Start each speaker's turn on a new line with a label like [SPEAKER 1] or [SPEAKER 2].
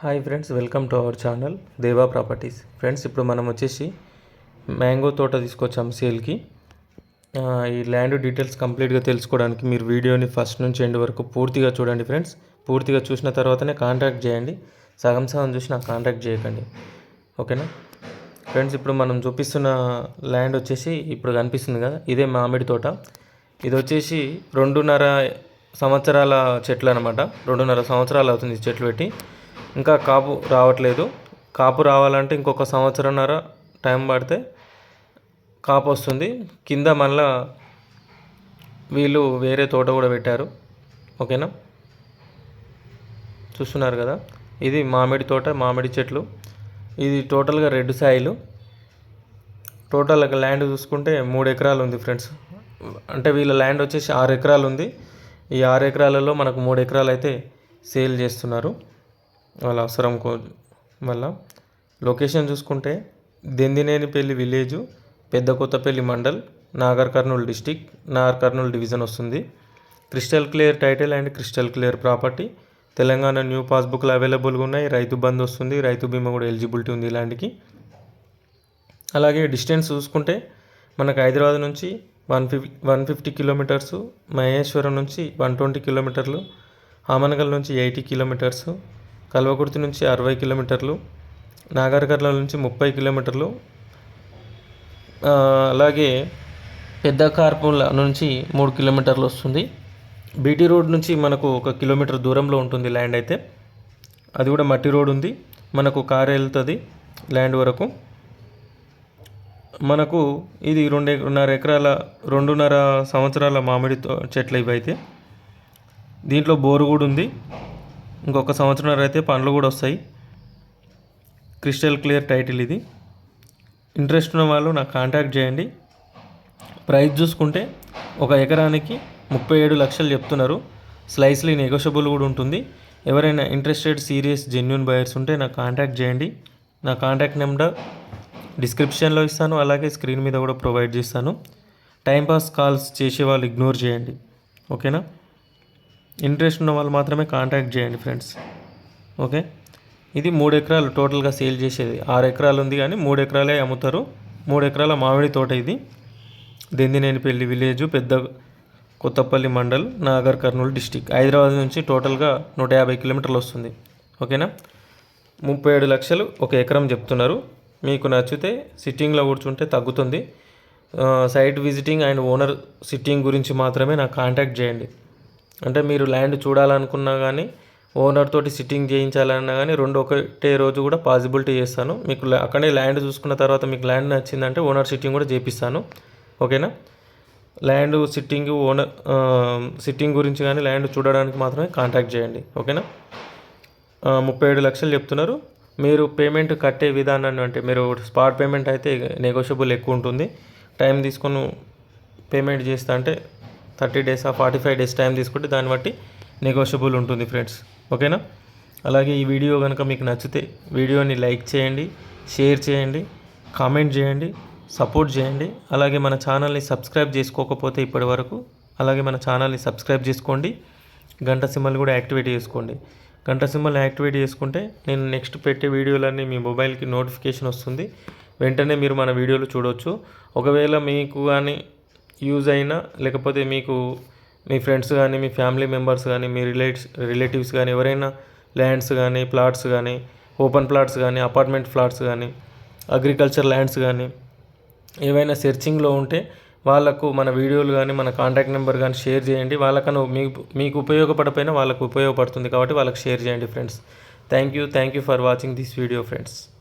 [SPEAKER 1] Hi friends welcome to our channel Deva properties friends ఇప్పుడు మనం వచ్చేసి మ్యాంగో తోట తీసుకొచ్చాం సేల్కి. ఈ ల్యాండ్ డీటెయిల్స్ కంప్లీట్గా తెలుసుకోవడానికి మీరు వీడియోని ఫస్ట్ నుంచి ఎండ్ వరకు పూర్తిగా చూడండి ఫ్రెండ్స్ పూర్తిగా చూసిన తర్వాతనే కాంటాక్ట్ చేయండి. సగం సగం చూసి నాకు కాంటాక్ట్ చేయకండి. ఓకేనా ఫ్రెండ్స్ ఇప్పుడు మనం చూపిస్తున్న ల్యాండ్ వచ్చేసి ఇప్పుడు కనిపిస్తుంది కదా ఇదే మామిడి తోట. ఇది వచ్చేసి రెండున్నర సంవత్సరాల చెట్లు అనమాట రెండున్నర సంవత్సరాలు అవుతుంది చెట్లు పెట్టి. ఇంకా కాపు రావట్లేదు. కాపు రావాలంటే ఇంకొక సంవత్సరంన్నర టైం పడితే కాపు వస్తుంది. కింద మళ్ళా వీళ్ళు వేరే తోట కూడా పెట్టారు. ఓకేనా? చూస్తున్నారు కదా? ఇది మామిడి తోట మామిడి చెట్లు. ఇది టోటల్గా రెడ్ సాయిలు. టోటల్ ల్యాండ్ చూసుకుంటే మూడు ఎకరాలు ఉంది ఫ్రెండ్స్. అంటే వీళ్ళ ల్యాండ్ వచ్చేసి ఆరు ఎకరాలు ఉంది. ఈ ఆరు ఎకరాలలో మనకు మూడు ఎకరాలు అయితే సేల్ చేస్తున్నారు. వాళ్ళ అవసరం కో వల్ల లొకేషన్ చూసుకుంటే దెందినేనిపల్లి విలేజు పెద్ద కొత్తపల్లి మండల్ నాగర్ కర్నూలు డిస్టిక్ నాగర్ కర్నూలు డివిజన్ వస్తుంది. Crystal clear title and crystal clear property. Telangana new పాస్బుక్లు అవైలబుల్గా ఉన్నాయి. రైతు బంద్ వస్తుంది. రైతు బీమా కూడా ఎలిజిబిలిటీ ఉంది ఇలాంటికి. అలాగే డిస్టెన్స్ చూసుకుంటే మనకు హైదరాబాద్ నుంచి one fifty one fifty kilometres Maheshwaram నుంచి వన్ ట్వంటీ కిలోమీటర్లు ఆమనగల్ నుంచి ఎయిటీ కిలోమీటర్స్ కల్వకుర్తి నుంచి అరవై కిలోమీటర్లు నాగర్కర్ల నుంచి ముప్పై కిలోమీటర్లు అలాగే పెద్ద కార్పుల నుంచి మూడు కిలోమీటర్లు వస్తుంది. బీటీ రోడ్ నుంచి మనకు ఒక కిలోమీటర్ దూరంలో ఉంటుంది ల్యాండ్ అయితే. అది కూడా మట్టి రోడ్ ఉంది. మనకు కారు వెళ్తుంది ల్యాండ్ వరకు. మనకు ఇది రెండు రెండున్నర ఎకరాల రెండున్నర సంవత్సరాల మామిడి చెట్లు ఇవి అయితే దీంట్లో బోరు కూడా ఉంది. ఇంకొక సంవత్సరం అయితే పండ్లు కూడా వస్తాయి. క్రిస్టల్ క్లియర్ టైటిల్ ఇది. ఇంట్రెస్ట్ ఉన్న వాళ్ళు నాకు కాంటాక్ట్ చేయండి. ప్రైస్ చూసుకుంటే ఒక ఎకరానికి ముప్పై ఏడు లక్షలు చెప్తున్నారు. స్లైస్లీ నెగోషియబుల్ కూడా ఉంటుంది. ఎవరైనా ఇంట్రెస్టెడ్ సీరియస్ జెన్యున్ బయర్స్ ఉంటే నాకు కాంటాక్ట్ చేయండి. నా కాంటాక్ట్ నెంబర్ డిస్క్రిప్షన్లో ఇస్తాను. అలాగే స్క్రీన్ మీద కూడా ప్రొవైడ్ చేస్తాను. టైంపాస్ కాల్స్ చేసే వాళ్ళు ఇగ్నోర్ చేయండి. ఓకేనా? ఇంట్రెస్ట్ ఉన్న వాళ్ళు మాత్రమే కాంటాక్ట్ చేయండి ఫ్రెండ్స్. ఓకే? ఇది మూడు ఎకరాలు టోటల్గా సేల్ చేసేది. ఆరు ఎకరాలు ఉంది కానీ మూడు ఎకరాలే అమ్ముతారు. మూడు ఎకరాల మామిడి తోట ఇది. దెందినేనిపల్లి విలేజ్ పెద్ద కొత్తపల్లి మండల్ నాగర్ కర్నూలు డిస్టిక్. హైదరాబాద్ నుంచి టోటల్గా నూట యాభై కిలోమీటర్లు వస్తుంది. ఓకేనా? ముప్పై ఏడు లక్షలు ఒక ఎకరం చెప్తున్నారు. మీకు నచ్చితే సిట్టింగ్లో కూర్చుంటే తగ్గుతుంది. Site visiting and owner sitting గురించి మాత్రమే నాకు కాంటాక్ట్ చేయండి. అంటే మీరు ల్యాండ్ చూడాలనుకున్నా కానీ ఓనర్ తోటి సిట్టింగ్ చేయించాలన్నా కానీ రెండు ఒకటే రోజు కూడా పాసిబిలిటీ చేస్తాను. మీకు అక్కడే ల్యాండ్ చూసుకున్న తర్వాత మీకు ల్యాండ్ నచ్చిందంటే ఓనర్ సిట్టింగ్ కూడా చేపిస్తాను. ఓకేనా? ల్యాండ్ సిట్టింగ్ ఓనర్ సిట్టింగ్ గురించి కానీ ల్యాండ్ చూడడానికి మాత్రమే కాంటాక్ట్ చేయండి. ఓకేనా? ముప్పై ఏడు లక్షలు చెప్తున్నారు. మీరు పేమెంట్ కట్టే విధానాన్ని అంటే మీరు స్పాట్ పేమెంట్ అయితే నెగోషియబుల్ ఎక్కువ ఉంటుంది. టైం తీసుకొని పేమెంట్ చేస్తా అంటే థర్టీ డేస్ ఆ ఫార్టీ ఫైవ్ డేస్ టైం తీసుకుంటే దాన్ని బట్టి నెగోషియబుల్ ఉంటుంది ఫ్రెండ్స్. ఓకేనా? అలాగే ఈ వీడియో కనుక మీకు నచ్చితే వీడియోని లైక్ చేయండి షేర్ చేయండి కామెంట్ చేయండి సపోర్ట్ చేయండి. అలాగే మన ఛానల్ని సబ్స్క్రైబ్ చేసుకోకపోతే ఇప్పటి వరకు అలాగే మన ఛానల్ని సబ్స్క్రైబ్ చేసుకోండి. గంట సింబల్ కూడా యాక్టివేట్ చేసుకోండి. గంట సింబల్ యాక్టివేట్ చేసుకుంటే నేను నెక్స్ట్ పెట్టే వీడియోలన్నీ మీ మొబైల్కి నోటిఫికేషన్ వస్తుంది. వెంటనే మీరు మన వీడియోలు చూడవచ్చు ఒకవేళ మీకు కానీ యూజ్ అయినా లేకపోతే మీకు మీ ఫ్రెండ్స్ కానీ మీ ఫ్యామిలీ మెంబర్స్ కానీ మీ రిలేట్స్ రిలేటివ్స్ కానీ ఎవరైనా ల్యాండ్స్ కానీ ప్లాట్స్ కానీ ఓపెన్ ప్లాట్స్ కానీ అపార్ట్మెంట్ ఫ్లాట్స్ కానీ అగ్రికల్చర్ ల్యాండ్స్ కానీ ఏవైనా సెర్చింగ్లో ఉంటే వాళ్ళకు మన వీడియోలు కానీ మన కాంటాక్ట్ నెంబర్ కానీ షేర్ చేయండి. వాళ్ళకను మీకు మీకు ఉపయోగపడపోయినా వాళ్ళకు ఉపయోగపడుతుంది కాబట్టి వాళ్ళకి షేర్ చేయండి friends thank you thank you for watching this video friends